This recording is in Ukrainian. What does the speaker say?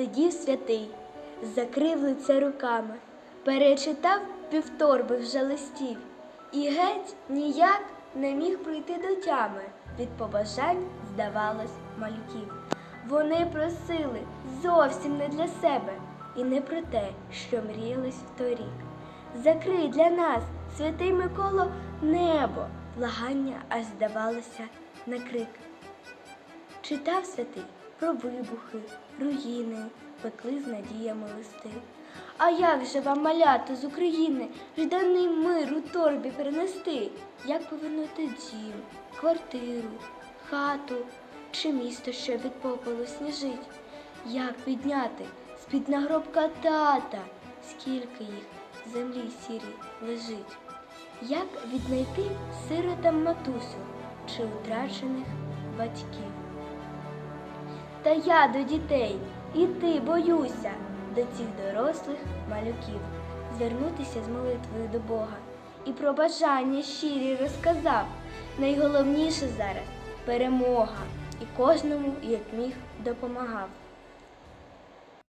сидів святий, закрив лице руками, перечитав півторби вже листів, і геть ніяк не міг прийти до тями від побажань, здавалось, малюків. Вони просили зовсім не для себе і не про те, що мріялись в торік. Закрий для нас, святий Миколо, небо, благання аж здавалося на крик. Читав святий про вибухи, руїни, пекли з надіями листи. А як же вам, малято з України, жданий мир у торбі перенести? Як повернути дім, квартиру, хату чи місто, що від попелу сніжить? Як підняти з-під нагробка тата, скільки їх в землі сірій лежить? Як віднайти сиротам матусю чи утрачених батьків? Та я до дітей. І ти боюся. До цих дорослих малюків, звернутися з молитвою до Бога. І про бажання щирі розказав. Найголовніше зараз перемога, і кожному як міг допомагав.